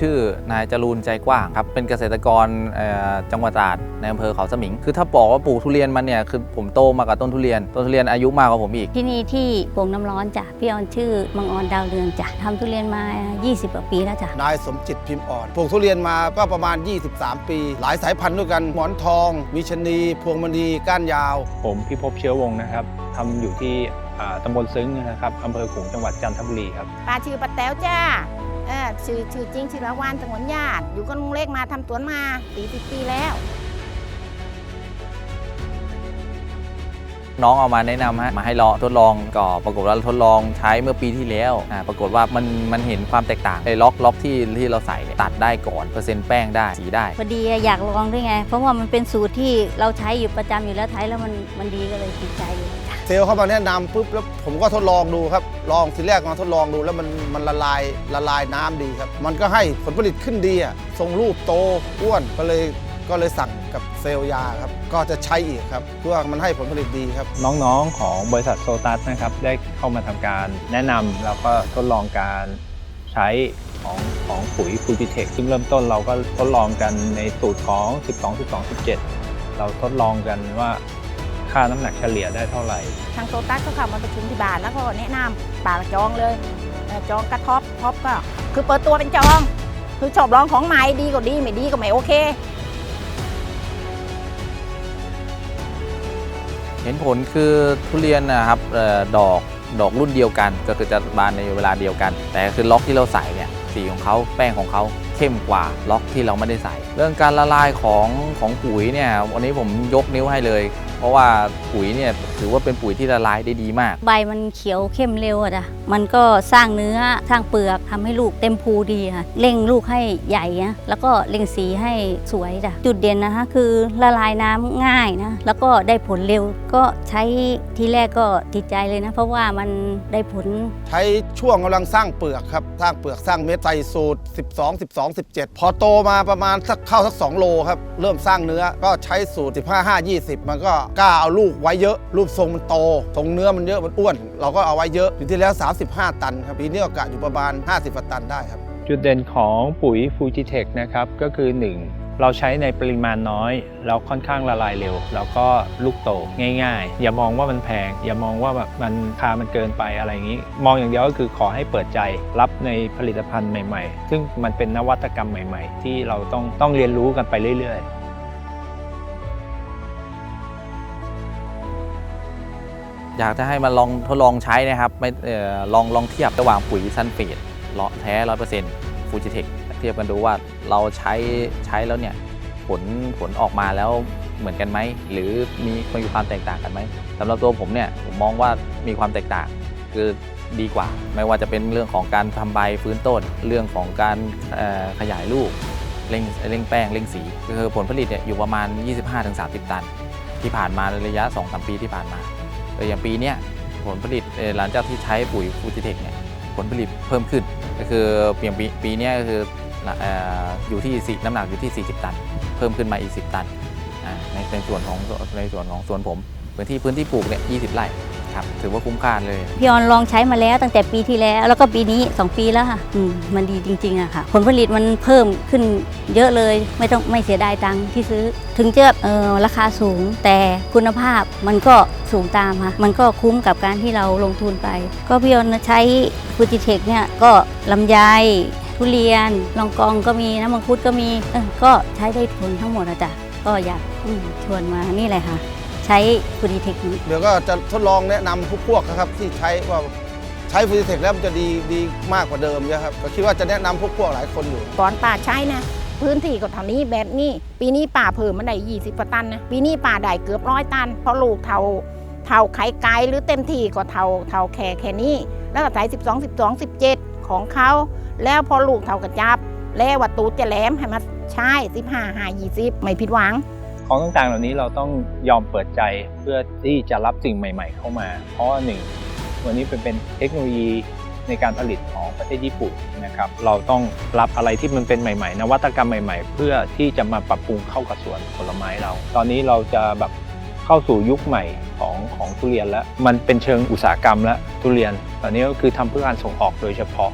ชื่อนายจรูนใจกว้างครับ เป็นเกษตรกรเอ่อจังหวัดตราดในอำเภอเขาสมิง คือถ้าบอกว่าปลูกทุเรียนมันเนี่ยคือผมโตมากับต้นทุเรียน ต้นทุเรียนอายุมากกว่าผมอีก ที่นี่ที่โป่งน้ำร้อนจ้ะ พี่ออนชื่อมังออนดาวเรืองจ้ะทำทุเรียนมา 20กว่าปีแล้วจ้ะ นายสมจิตพิมพ์อ่อน ปลูกทุเรียนมาก็ประมาณ 23 ปี หลายสายพันธุ์ด้วยกัน หมอนทอง มีชะนี พวงมณีก้านยาว ผมพิภพเชื้อวงศ์นะครับทำอยู่ที่อ่าตำบลซึ้งนะครับอำเภอขลุงจังหวัดจันทบุรีครับป้าชื่อป้าแต๋วจ้า เออชื่อชื่อจริงชื่อละวานจังหวัดญาติ อยู่กับลุงเล็กมาทำสวนมา40ปีแล้ว น้องเอามาแนะนำฮะมาให้ลองทดลองก็ปรากฏว่าทดลองใช้เมื่อปีที่แล้วอ่าปรากฏว่ามันมันเห็นความแตกต่างไอ้ล็อกล็อกที่ที่เราใส่เนี่ยตัดได้ก่อนเปอร์เซ็นต์แป้งได้สีได้ พอดีอยากลองด้วยไง เพราะว่ามันเป็นสูตรที่เราใช้อยู่ประจำอยู่แล้วใช้แล้วมันมันดีก็เลยติดใจอยู่จ้ะ เซลล์เข้ามาแนะนำปุ๊บแล้วผมก็ทดลองดูครับ ลองทีแรกมาทดลองดูแล้วมันมันละลายละลายน้ำดีครับ มันก็ให้ผลผลิตขึ้นดีอะทรงรูปโตอ้วนก็เลยก็เลยสั่งกับเซลล์ยาครับ ก็จะใช้อีกครับเพื่อมันให้ผลผลิตดีครับ น้องๆของบริษัทโซตัสนะครับ ได้เข้ามาทำการแนะนำแล้วก็ทดลองการใช้ของของปุ๋ยฟูจิเทคซึ่งเริ่มต้นเราก็ทดลองกันในสูตรของ 12 12 17 เราทดลองกันว่า ค่าน้ำหนักเฉลี่ยได้เท่าไหร่ ทางโซตัสก็เข้ามาประชุมที่บ้านแล้วก็แนะนำป่ากจองเลยเออจองกระท็อปท็อปก็ คือเปิดตัวเป็นจอง คือชอบลองของใหม่ดีก็ดีไม่ดีก็ไม่โอเค เห็นผลคือทุเรียนนะครับเอ่อดอกดอกรุ่นเดียวกัน ก็คือจะบานในเวลาเดียวกัน แต่คือล็อกที่เราใส่เนี่ยสีของเขาแป้งของเขาเข้มกว่าล็อกที่เราไม่ได้ใส่ เรื่องการละลายของของปุ๋ยเนี่ยวันนี้ผมยกนิ้วให้เลย เพราะว่าปุ๋ยเนี่ยถือว่าเป็นปุ๋ยที่ละลายได้ดีมาก ใบมันเขียวเข้มเร็วอะจ้ะมันก็สร้างเนื้อสร้างเปลือกทำให้ลูกเต็มภูดีค่ะเร่งลูกให้ใหญ่นะแล้วก็เร่งสีให้สวยจ้ะจุดเด่นนะคะคือละลายน้ำง่ายนะแล้วก็ได้ผลเร็วก็ใช้ทีแรกก็ติดใจเลยนะ เพราะว่ามันได้ผล ใช้ช่วงกำลังสร้างเปลือกครับ สร้างเปลือกสร้างเม็ดใส่สูตร 12 12 17 พอโตมาประมาณสักเข้าสัก 2 โลครับ เริ่มสร้างเนื้อก็ใช้สูตร 15 5 20 มันก็กล้าเอาลูกไว้เยอะ รูปทรงมันโตทรงเนื้อมันเยอะมันอ้วน เราก็เอาไว้เยอะอยู่ที่แล้ว 35 ตันครับปีนี้ก็กะอยู่ประมาณ 50ตันได้ครับ จุดเด่นของปุ๋ยฟูจิเทคนะครับก็คือ 1เราใช้ในปริมาณน้อย แล้วค่อนข้างละลายเร็ว แล้วก็ลูกโตง่าย ๆ อย่ามองว่ามันแพง อย่ามองว่าแบบมันคามันเกินไปอะไรอย่างนี้ มองอย่างเดียวก็คือขอให้เปิดใจรับในผลิตภัณฑ์ใหม่ ๆ ซึ่งมันเป็นนวัตกรรมใหม่ ๆ ที่เราต้องต้องเรียนรู้กันไปเรื่อย ๆ อยากจะให้มาลองทดลองใช้นะครับไม่ลองลองเทียบระหว่างปุ๋ยซันเฟตเลาะแท้ร้อยเปอร์เซ็นต์ฟูจิเทคเทียบกันดูว่าเราใช้ใช้แล้วเนี่ยผลผลออกมาแล้วเหมือนกันไหม หรือมีมีความแตกต่างกันไหมสำหรับตัวผมเนี่ยผมมองว่ามีความแตกต่างคือดีกว่า ไม่ว่าจะเป็นเรื่องของการทำใบฟื้นต้น เรื่องของการขยายลูกเร่งเร่งแป้งเร่งสี คือผลผลิตเนี่ยอยู่ประมาณ 25-30 ตัน ที่ผ่านมาในระยะ 2-3 ปีที่ผ่านมา อย่างปีนี้ผลผลิตหลังจากที่ใช้ปุ๋ยฟูจิเทคเนี่ยผลผลิตเพิ่มขึ้น ก็คือเปลี่ยนปีปีนี้ก็คืออยู่ที่สี่น้ำหนักอยู่ที่ 40 ตัน เพิ่มขึ้นมาอีก 10 ตันในในส่วนของในส่วนของสวนผมพื้นที่พื้นที่ปลูกเนี่ย 20 ไร่ ครับถือว่าคุ้มค่าเลยพี่ออนลองใช้มาแล้วตั้งแต่ปีที่แล้ว แล้วก็ปีนี้ 2 ปีแล้วค่ะอืมมันดีจริงๆอะค่ะ ผลผลิตมันเพิ่มขึ้นเยอะเลยไม่ต้องไม่เสียดายตังค์ที่ซื้อ ถึงจะเออราคาสูงแต่คุณภาพมันก็สูงตามค่ะมันก็คุ้มกับการที่เราลงทุนไป ก็พี่ออนใช้ฟูจิเทคเนี่ยก็ลำไยทุเรียนลองกองก็มีน้ำมังคุดก็มีเออก็ใช้ได้ผลทั้งหมดอะจ้ะก็อยากอืมชวนมานี่เลยค่ะ ใช้ฟูจิเทคนี้เดี๋ยวก็จะทดลองแนะนำพวกพวกนะครับที่ใช้ว่าใช้ฟูจิเทคแล้วมันจะดีดีมากกว่าเดิมเยอะครับก็คิดว่าจะแนะนำพวกพวกหลายคนอยู่ ก่อนป่าใช้นะ พื้นที่ก็เท่านี้แบบนี้ ปีนี้ป่าเพิ่มมาได้20กว่าตันนะปีนี้ป่าได้เกือบร้อยตัน เพราะลูกเท่าเท่าไข่ไก่หรือเต็มที่ก็เท่าเท่าแค่แค่นี้ แล้วก็ใส่12 12 17 ของเขา แล้วพอลูกเท่ากระจับ แล้ววัตตูดจะแหลมให้มาใช้15 5 20 ไม่ผิดหวัง ของต่างๆ เหล่านี้เราต้องยอมเปิดใจเพื่อที่จะรับสิ่งใหม่ ๆ เข้ามา เพราะหนึ่งวันนี้เป็นเป็นเทคโนโลยีในการผลิตของประเทศญี่ปุ่นนะครับ เราต้องรับอะไรที่มันเป็นใหม่ๆ นวัตกรรมใหม่ๆ เพื่อที่จะมาปรับปรุงเข้ากับสวนผลไม้เรา ตอนนี้เราจะแบบเข้าสู่ยุคใหม่ของของทุเรียนแล้ว มันเป็นเชิงอุตสาหกรรมแล้วทุเรียน ตอนนี้ก็คือทำเพื่อการส่งออกโดยเฉพาะ